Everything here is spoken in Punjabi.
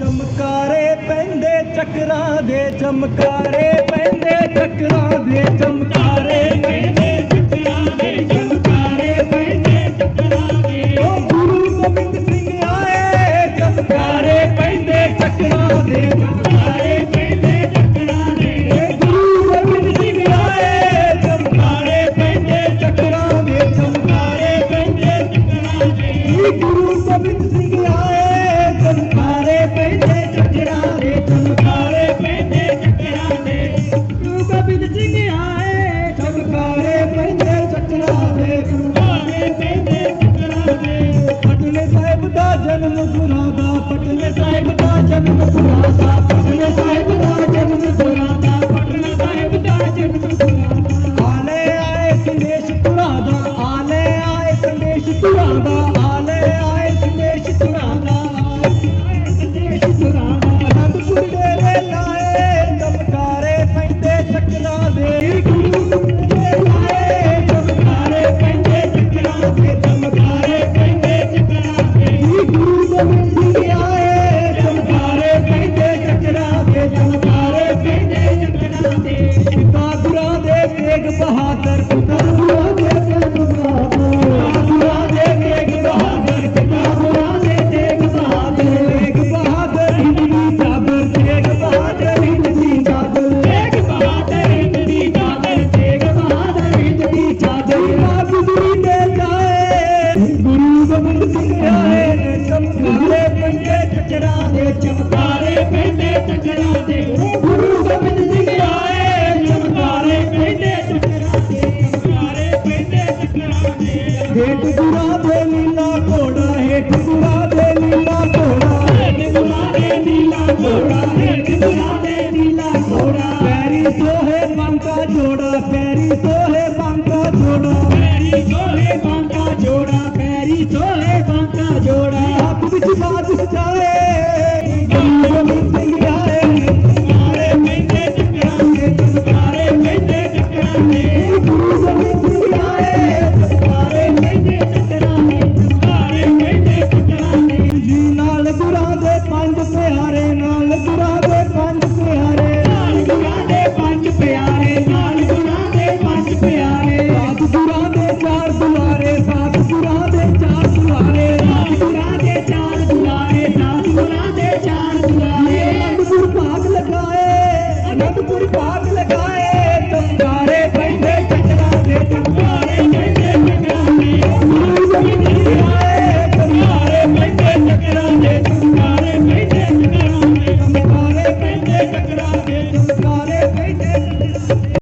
ਚਮਕਾਰੇ ਪੈਂਦੇ ਚੱਕਰਾਂ ਦੇ, ਚਮਕਾਰੇ ਪੈਂਦੇ ਚੱਕਰਾਂ ਦੇ, ਚਮਕਾਰੇ ਪੈਂਦੇ ਚੱਕਰਾਂ ਦੇ, ਚਮਕਾਰੇ ਪੈਂਦੇ ਚੱਕਰਾਂ ਦੇ। ਉਹ ਗੁਰੂ ਗੋਬਿੰਦ ਸਿੰਘ ਆਏ, ਚਮਕਾਰੇ ਪੈਂਦੇ ਚੱਕਰਾਂ ਦੇ Gracias. एक बहादुर बहादुर बहादुर गुरु गोबिंद सिंह आए चमकारे पंजे चचरा दे चमका ਇੱਕ ਸਿਆਦੇ ਨੀਲਾ ਘੋੜਾ ਪੈਰੀ ਸੋਹੇ ਬੰਕਾ ਜੋੜਾ ਪੈਰੀ ਸੋਹੇ ਬੰਕਾ ਜੋੜਾ ਪੈਰੀ ਸੋਹੇ ਬੰਕਾ ਜੋੜਾ। ਪੈਰੀ ਸੋਹੇ ਬੰਕਾ ਜੋੜਾ ਆਪ ਵਿੱਚ ਬਾਤ ਸਚਾਏ